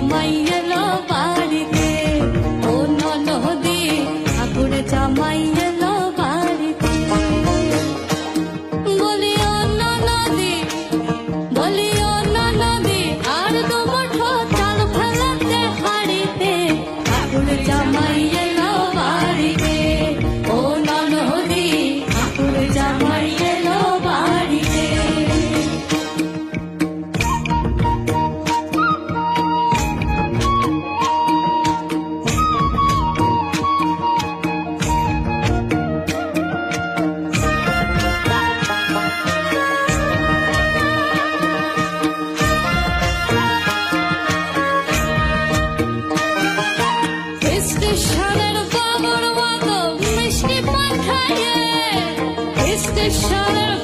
জামাই এলো বাড়িতে। ও ননহদি ঠাকুর জামাই এলো বাড়িতে। বলি ও ননদি বলি ও ননদি আর দুমুঠো চাল ফেলাতে হাড়িতে। ঠাকুর জামাই এলো বাড়িতে। ও ননহদি ঠাকুর জামাই istişare